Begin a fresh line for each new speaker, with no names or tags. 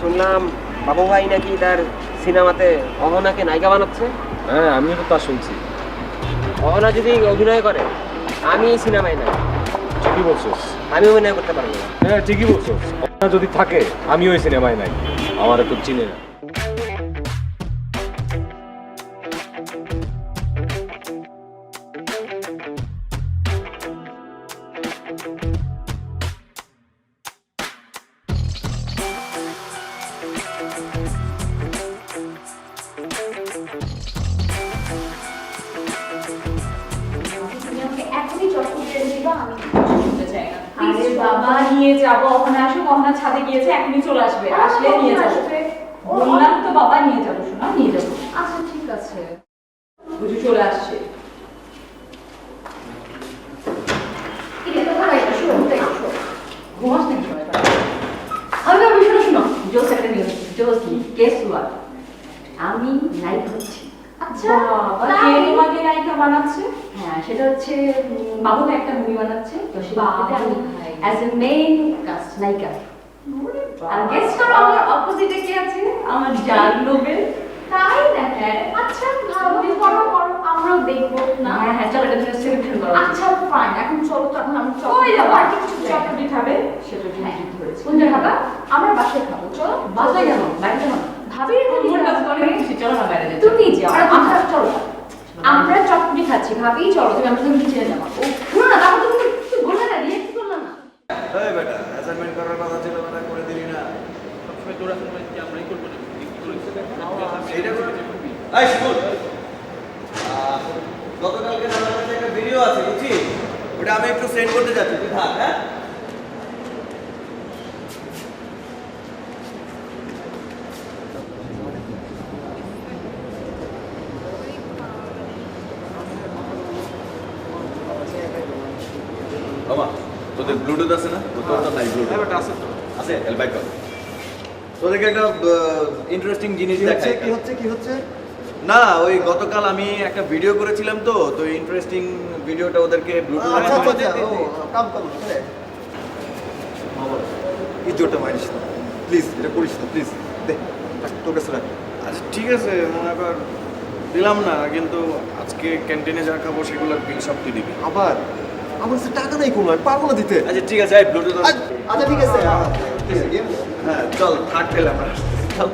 শুনলাম বাবু ভাই নাকি তার সিনেমাতে অহনাকে নায়িকা বানাচ্ছে।
হ্যাঁ আমিও তো তা শুনছি।
অহনা যদি অভিনয় করে আমি এই সিনেমায় নাই
ঠিকই বলছোস।
আমি অভিনয় করতে পারব না।
হ্যাঁ ঠিকই বলছোস। অন্য যদি থাকে আমি ওই সিনেমায় নাই আমার তো চিনে না।
আমি শুনতে চাই না।
আরে বাবা নিয়ে যাব ওখানে আসুক ওখানে ছাদে গিয়েছে এখনই চলে আসবে আসলে নিয়ে যাব। বললাম তো বাবা নিয়ে যাব শোনা নিয়ে যাব।
আচ্ছা ঠিক আছে।
বুঝি চলে আসছে। ঘুমাস নাকি সবাই? আমি শোনো শোনো। জোস একটা নিউজ জোস কেস ওয়ার আমি লাইভ হচ্ছি
আচ্ছা?
তোমাকে নায়িকা বানাচ্ছে?
হ্যাঁ সেটা হচ্ছে
বাবু একটা মুভি বানাচ্ছে তো সেই আমি অ্যাজ এ মেইন কাস্ট নায়িকা। আর গেস্ট
বাবা।
আমার অপোজিটে কে আছে? আমার জান নোবেল
তাই নাকি? আচ্ছা ভালো করো করো আমরাও দেখব। না।
হ্যাঁ হ্যাঁ চলো এটা সিলেকশন করো।
আচ্ছা ফাইন এখন চলো তো এখন আমি চলো
কই যাব?
আর কিছু
চটপটি খাবে সেটা। জন্য ধরেছে।
খাবা? আমরা বাসায় খাব চলো।
বাসায় কেন? বাইরে কেন?
ভাবি তুমি যাও। আমরা চলো আমরা চটপটি খাচ্ছি। ভাবি চলো তুমি আমাদের কিচেনে যাব ও শুনো না তারপর তুমি বললে না রিয়েক্ট করলে না।
এই বেটা অ্যাসাইনমেন্ট করার কথা ছিল বেটা করে দিলি না। এইটা করে। এই শিমুল আহ, গতকালকে আমার কাছে একটা ভিডিও আছে বুঝছিস? ওটা আমি একটু সেন্ড করতে যাচ্ছি তুই থাক হ্যাঁ? বাবা তোদের ব্লুটুথ আছে না? তো নাই ব্লুটুথ। আছে আছে? এল বাইক কর। তোদেরকে একটা ইন্টারেস্টিং জিনিস দেখাই।
কি হচ্ছে কি হচ্ছে?
না ওই গতকাল আমি একটা ভিডিও করেছিলাম তো তো ইন্টারেস্টিং ভিডিওটা ওদেরকে ব্লুটুথ
আচ্ছা আচ্ছা কাম কাম ইজ্জতটা মারিস না। প্লিজ এটা করিস না প্লিজ দে রাখ, তোর কাছে রাখ।
আচ্ছা ঠিক আছে মনে কর দিলাম না কিন্তু আজকে ক্যান্টিনে যা খাব সেগুলোর বিল সব তুই দিবি।
আবার? আমার কাছে টাকা নাই কোনো আমি পারব না দিতে।
আচ্ছা ঠিক আছে
আচ্ছা আচ্ছা, ঠিক আছে আছে, গিয়ে-
হ্যাঁ চল থাক আমরা চল।